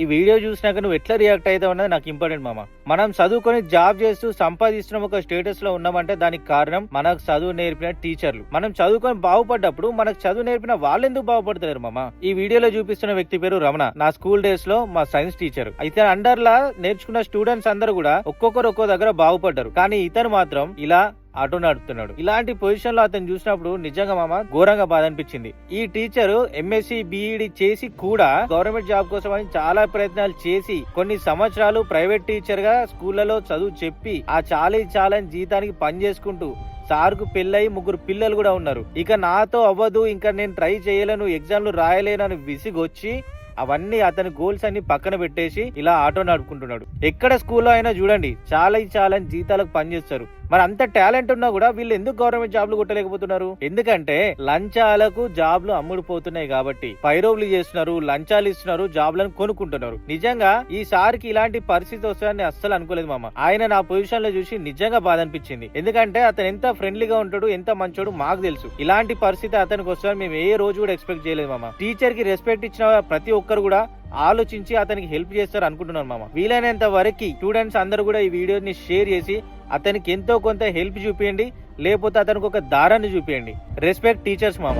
ఈ వీడియో చూసినాక నువ్వు ఎట్లా రియాక్ట్ అవుతావు అన్నది నాకు ఇంపార్టెంట్ మామ. మనం చదువుకొని జాబ్ చేస్తూ సంపాదిస్తున్న ఒక స్టేటస్లో ఉన్నామంటే దానికి కారణం మనకు చదువు నేర్పిన టీచర్లు మనం చదువుకొని బాగుపడ్డప్పుడు మనకు చదువు నేర్పిన వాళ్ళు ఎందుకు బాగుపడతారు మామ? ఈ వీడియోలో చూపిస్తున్న వ్యక్తి పేరు రమణ. నా స్కూల్ డేస్లో మా సైన్స్ టీచర్ అయితే అండర్ లా నేర్చుకున్న స్టూడెంట్స్ అందరూ కూడా ఒక్కొక్కరు ఒక్కో దగ్గర బాగుపడ్డారు. కానీ ఇతను మాత్రం ఇలా ఆటో నడుపుతున్నాడు. ఇలాంటి పొజిషన్లో అతను చూసినప్పుడు నిజంగా మామ ఘోరంగా బాధ అనిపించింది. ఈ టీచర్ ఎంఎస్సి బిఈడి చేసి కూడా గవర్నమెంట్ జాబ్ కోసం అని చాలా ప్రయత్నాలు చేసి కొన్ని సంవత్సరాలు ప్రైవేట్ టీచర్గా స్కూళ్ళలో చదువు చెప్పి ఆ చాలీ చాలని జీతానికి పని చేసుకుంటూ సార్కు పెళ్ళయి ముగ్గురు పిల్లలు కూడా ఉన్నారు. ఇక నాతో అవ్వదు ఇంకా నేను ట్రై చేయలేను ఎగ్జామ్లు రాయలేను అని విసిగొచ్చి అవన్నీ అతని గోల్స్ అన్ని పక్కన పెట్టేసి ఇలా ఆటో నడుపుకుంటున్నాడు. ఎక్కడ స్కూల్లో అయినా చూడండి చాలా చాలా జీతాలకు పనిచేస్తారు మరి అంత టాలెంట్ ఉన్నా కూడా వీళ్ళు ఎందుకు గవర్నమెంట్ జాబ్లు కొట్టలేకపోతున్నారు? ఎందుకంటే లంచాలకు జాబ్లు అమ్ముడుపోతున్నాయి కాబట్టి పైరోవులు చేస్తున్నారు లంచాలు ఇస్తున్నారు జాబ్లను కొనుక్కుంటున్నారు. నిజంగా ఈ సార్కి ఇలాంటి పరిస్థితి వస్తుందని అస్సలు అనుకోలేదు మామ. ఆయన నా పొజిషన్లో చూసి నిజంగా బాధ అనిపించింది. ఎందుకంటే అతను ఎంత ఫ్రెండ్లీగా ఉంటాడు ఎంత మంచోడు మాకు తెలుసు. ఇలాంటి పరిస్థితి అతనికి వస్తుందని మేము ఏ రోజు కూడా ఎక్స్పెక్ట్ చేయలేదు మామ. టీచర్కి రెస్పెక్ట్ ఇచ్చిన ప్రతి ఒక్క ఒక్కరు కూడా ఆలోచించి అతనికి హెల్ప్ చేస్తారు అనుకుంటున్నాను మామ. వీలైనంత వరకు స్టూడెంట్స్ అందరూ కూడా ఈ వీడియోని షేర్ చేసి అతనికి ఎంతో కొంత హెల్ప్ చూపించండి లేకపోతే అతనికి ఒక దారాన్ని చూపించండి రెస్పెక్ట్ టీచర్స్ మామ.